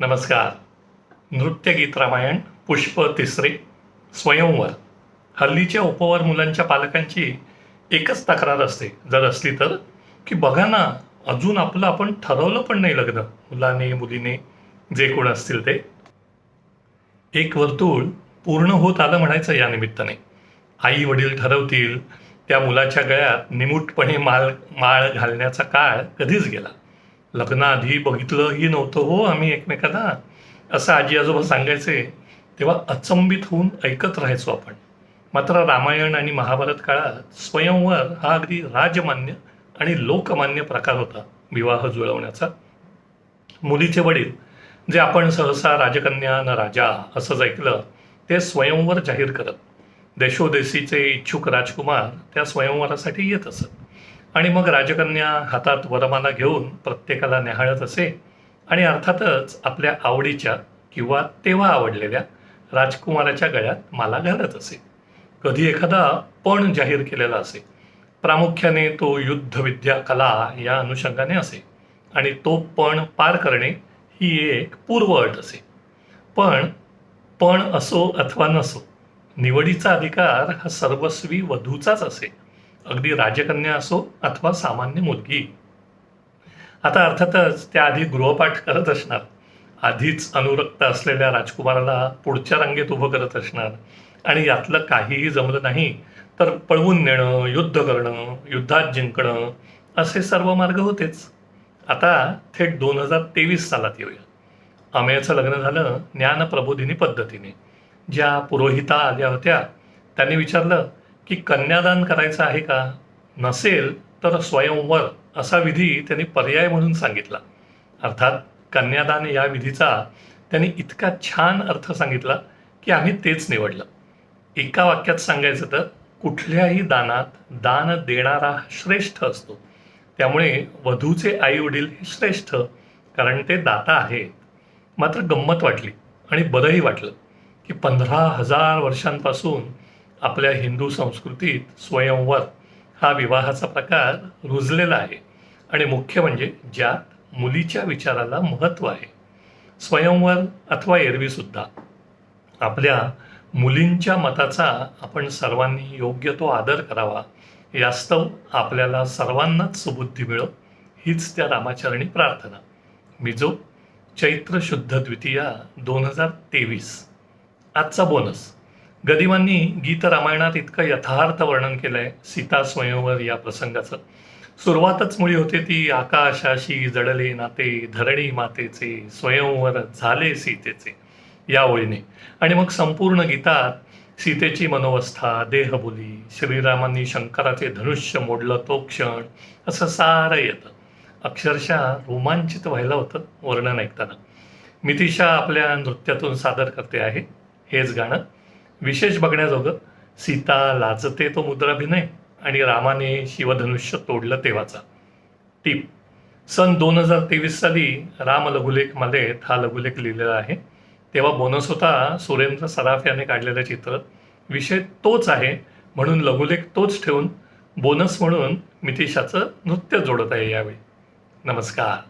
नमस्कार. नृत्यगीत रामायण पुष्प तिसरे स्वयंवर. हल्लीच्या उपवर मुलांच्या पालकांची एकच तक्रार असते. जर असली तर की बघा ना अजून आपलं आपण ठरवलं पण नाही लग्न. मुलाने मुलीने जे कोण असतील ते. एक वर्तुळ पूर्ण होत आलं म्हणायचं या निमित्ताने. आई वडील ठरवतील त्या मुलाच्या गळ्यात निमूटपणे माळ माळ घालण्याचा काळ कधीच गेला. लग्नाआधी बघितलंही नव्हतं हो आम्ही एकमेकांना. असं आजी आजोबा सांगायचे तेव्हा अचंबित होऊन ऐकत राहायचो आपण. मात्र रामायण आणि महाभारत काळात स्वयंवर हा अगदी राजमान्य आणि लोकमान्य प्रकार होता विवाह जुळवण्याचा. मुलीचे वडील जे आपण सहसा राजकन्या न राजा असंच ऐकलं ते स्वयंवर जाहीर करत. देशोदेशीचे इच्छुक राजकुमार त्या स्वयंवरासाठी येत असत. आणि मग राजकन्या हातात वरमाला घेऊन प्रत्येकाला न्याहाळत असे. आणि अर्थातच आपल्या आवडीच्या किंवा तेव्हा आवडलेल्या राजकुमाराच्या गळ्यात माला घालत असे. कधी एखादा पण जाहीर केलेला असे. प्रामुख्याने तो युद्धविद्या कला या अनुषंगाने असे. आणि तो पण पार करणे ही एक पूर्व अट असे. पण पण असो अथवा नसो निवडीचा अधिकार हा सर्वस्वी वधूचाच असे. अगदी राजकन्या असो अथवा सामान्य मुलगी. आता अर्थातच त्या आधी गृहपाठ करत असणार. आधीच अनुरक्त असलेल्या राजकुमाराला पुढच्या रांगेत उभं करत असणार. आणि यातलं काहीही जमलं नाही तर पळवून नेणं युद्ध करणं युद्धात जिंकणं असे सर्व मार्ग होतेच. आता थेट दोन हजार तेवीस सालात येऊया. अमेयचं लग्न झालं ज्ञानप्रबोधिनी पद्धतीने. ज्या पुरोहिता आल्या होत्या त्यांनी विचारलं की कन्यादान करायचं आहे का नसेल तर स्वयंवर असा विधी त्यांनी पर्याय म्हणून सांगितला. अर्थात कन्यादान या विधीचा त्यांनी इतका छान अर्थ सांगितला की आम्ही तेच निवडलं. एका वाक्यात सांगायचं तर कुठल्याही दानात दान देणारा श्रेष्ठ असतो. त्यामुळे वधूचे आई वडील हे श्रेष्ठ कारण ते दाता आहेत. मात्र गंमत वाटली आणि बरंही वाटलं की पंधरा हजार वर्षांपासून आपल्या हिंदू संस्कृतीत स्वयंवर हा विवाहाचा प्रकार रुजलेला आहे. आणि मुख्य म्हणजे ज्यात मुलीच्या विचाराला महत्त्व आहे. स्वयंवर अथवा एरवीसुद्धा आपल्या मुलींच्या मताचा आपण सर्वांनी योग्य तो आदर करावा यास्तव आपल्याला सर्वांनाच सुबुद्धी मिळो हीच त्या रामाचरणी प्रार्थना. मिजो चैत्र शुद्ध द्वितीया दोन हजार तेवीस. आजचा बोनस. गदिमांनी गीत रामायणात इतकं यथार्थ वर्णन केलंय सीता स्वयंवर या प्रसंगाचं. सुरुवातच मुळी होते ती आकाशाशी जडले नाते धरणी मातेचे स्वयंवर झाले सीतेचे. या ओळीने. आणि मग संपूर्ण गीतात सीतेची मनोवस्था देहबोली श्रीरामांनी शंकराचे धनुष्य मोडलं तो क्षण असं सारं येतं. अक्षरशः रोमांचित व्हायला होतं वर्णन ऐकताना. मितिशा आपल्या नृत्यातून सादर करते आहे. हेच गाणं. विशेष बघण्याजोगं सीता लाजते तो मुद्राभिनय आणि रामाने शिवधनुष्य तोडलं तेव्हाचा. टीप. सन दोन हजार तेवीस साली राम लघुलेख मालेत हा लघुलेख लिहिलेला आहे. तेव्हा बोनस होता सुरेंद्र सराफ याने काढलेलं चित्र. विषय तोच आहे म्हणून लघुलेख तोच ठेवून बोनस म्हणून मितिशाचं नृत्य जोडत आहे यावेळी. नमस्कार.